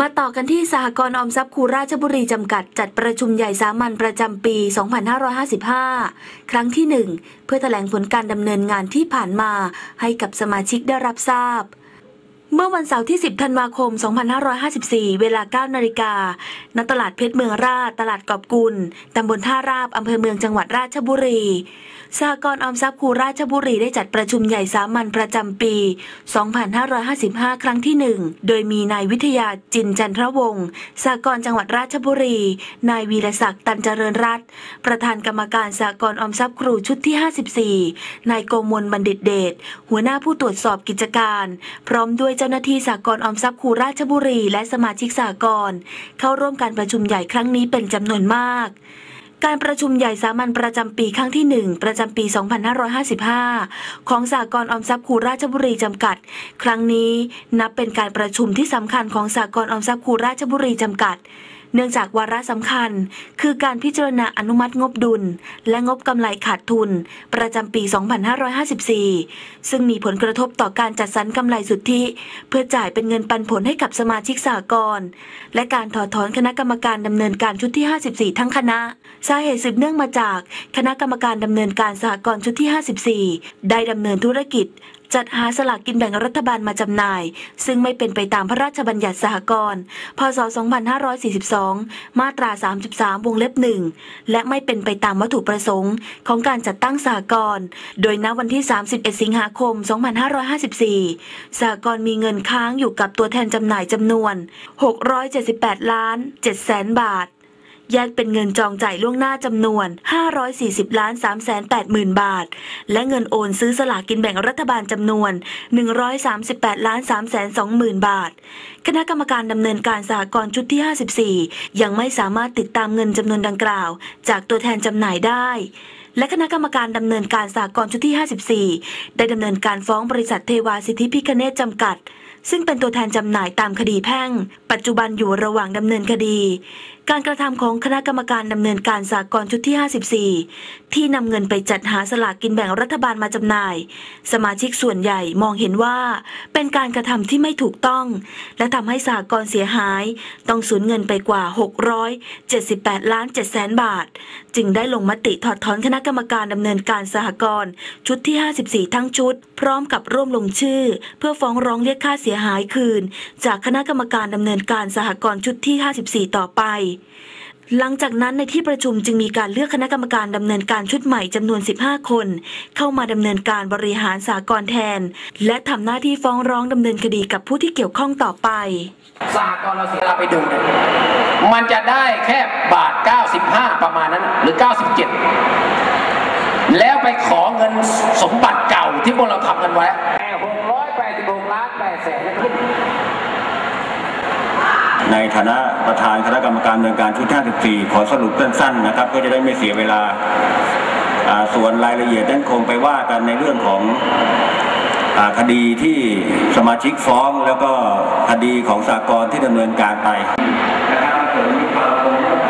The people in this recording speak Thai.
มาต่อกันที่สหกรณ์ออมทรัพย์คูราชบุรีจำกัด จัดประชุมใหญ่สามัญประจำปี 2555 ครั้งที่ 1 เพื่อแถลงผลการดำเนินงานที่ผ่านมาให้กับสมาชิกได้รับทราบ เมื่อวันเสาร์ที่ 10 ธันวาคม 2554 เวลา 9 นาฬิกา ณ ตลาดเพชรเมืองราช ตลาดกอบกุล ตำบลท่าราบ อำเภอเมืองจังหวัดราชบุรีสหกรณ์ออมทรัพย์ครูราชบุรีได้จัดประชุมใหญ่สามัญประจำปี 2555 ครั้งที่ 1 โดยมีนายวิทยาจินจันทรวงศ์สหกรณ์จังหวัดราชบุรี นายวีรศักดิ์ตันเจริญรัตน์ประธานกรรมการสหกรณ์ออมทรัพย์ครูชุดที่ 54 นายโกมลบัณฑิตเดชหัวหน้าผู้ตรวจสอบกิจการ พร้อมด้วยจ้าหน้าที่สากลออมทรัพย์คูราชบุรี และสมาชิกสากลเข้าร่วมการประชุมใหญ่ครั้งนี้เป็นจำนวนมากการประชุมใหญ่สามัญประจำปีครั้งที่ 1 ประจำปี 2555 ของสากลออมทรัพย์คูราชบุรีจำกัด ครั้งนี้นับเป็นการประชุมที่สำคัญของสากลออมทรัพย์คูราชบุรีจำกัด เนื่องจากวาระสำคัญ คือการพิจารณาอนุมัติงบดุล และงบกำไรขาดทุน ประจำปี 2554 ซึ่งมีผลกระทบต่อการจัดสรรกำไรสุทธิ เพื่อจ่ายเป็นเงินปันผลให้กับสมาชิกสากลและการถอดถอนคณะกรรมการดำเนินการชุดที่ 54 ทั้งคณะ สาเหตุสืบเนื่องมาจาก คณะกรรมการดำเนินการสหกรณ์ชุดที่ 54 ได้ดำเนินธุรกิจ จัดหาสลากกินแบ่งรัฐบาลมาจำหน่าย ซึ่งไม่เป็นไปตามพระราชบัญญัติสหกรณ์พศ 2542 มาตรา 33 วงเล็บหนึ่งและไม่เป็นไปตามวัตถุประสงค์ ของการจัดตั้งสหกรณ์โดยณวันที่ 31 สิงหาคม 2554 สหกรณ์มีเงินค้างอยู่กับตัวแทนจำหน่ายจำนวน 678 ล้าน7แสนบาท แยกเป็นเงินจองจ่ายล่วงหน้าจำนวน 540ล้าน3แสน8หมื่นบาท และเงินโอนซื้อสลากกินแบ่งรัฐบาลจำนวน 138ล้าน3แสน2หมื่นบาท คณะกรรมการดำเนินการสหกรณ์ชุดที่ 54 ยังไม่สามารถติดตามเงินจำนวนดังกล่าว จากตัวแทนจำหน่ายได้และคณะกรรมการดำเนินการสหกรณ์ชุดที่ 54 ได้ดำเนินการฟ้องบริษัทเทวาสิทธิพิคเนตจำกัด ซึ่งเป็นตัวแทนจำหน่ายตามคดีแพ่ง ปัจจุบันอยู่ระหว่างดำเนินคดีการกระทำของคณะกรรมการดำเนินการสากลชุดที่ 54 ที่นำเงินไปจัดหาสลากกินแบ่งรัฐบาลมาจำหน่าย สมาชิกส่วนใหญ่มองเห็นว่า เป็นการกระทำที่ไม่ถูกต้อง และทำให้สากลเสียหาย ต้องสูญเงินไปกว่า 678 ล้าน7แสนบาท จึงได้ลงมติถอดถอนคณะกรรมการดำเนินการสหกรณ์ชุดที่ 54 ทั้งชุด พร้อมกับร่วมลงชื่อ เพื่อฟ้องร้องเรียกค่าเสียหายคืน จากคณะกรรมการดำเนินการสหกรณ์ชุดที่ 54 ต่อไปหลังจากนั้นในที่ประชุมจึงมีการเลือกคณะกรรมการดำเนินการชุดใหม่จำนวน 15 คน เข้ามาดำเนินการบริหารสากลแทน และทำหน้าที่ฟ้องร้องดำเนินคดีกับผู้ที่เกี่ยวข้องต่อไปสหกรณ์เราเสียเราไปดูเนี่ยมันจะได้แค่บาท 95 ประมาณนั้น หรือ 97 แล้วไปขอเงินสมบัติเก่าที่พวกเราทำกันไว้686ล้าน8แสนขึ้น ในฐานะประธานคณะกรรมการดำเนินการชุด 54 ขอสรุปสั้นๆนะครับ ก็จะได้ไม่เสียเวลา ส่วนรายละเอียดนั้นคงไปว่ากันในเรื่องของคดีที่สมาชิกฟ้องแล้วก็คดีของสากลที่ดำเนินการไปนะครับ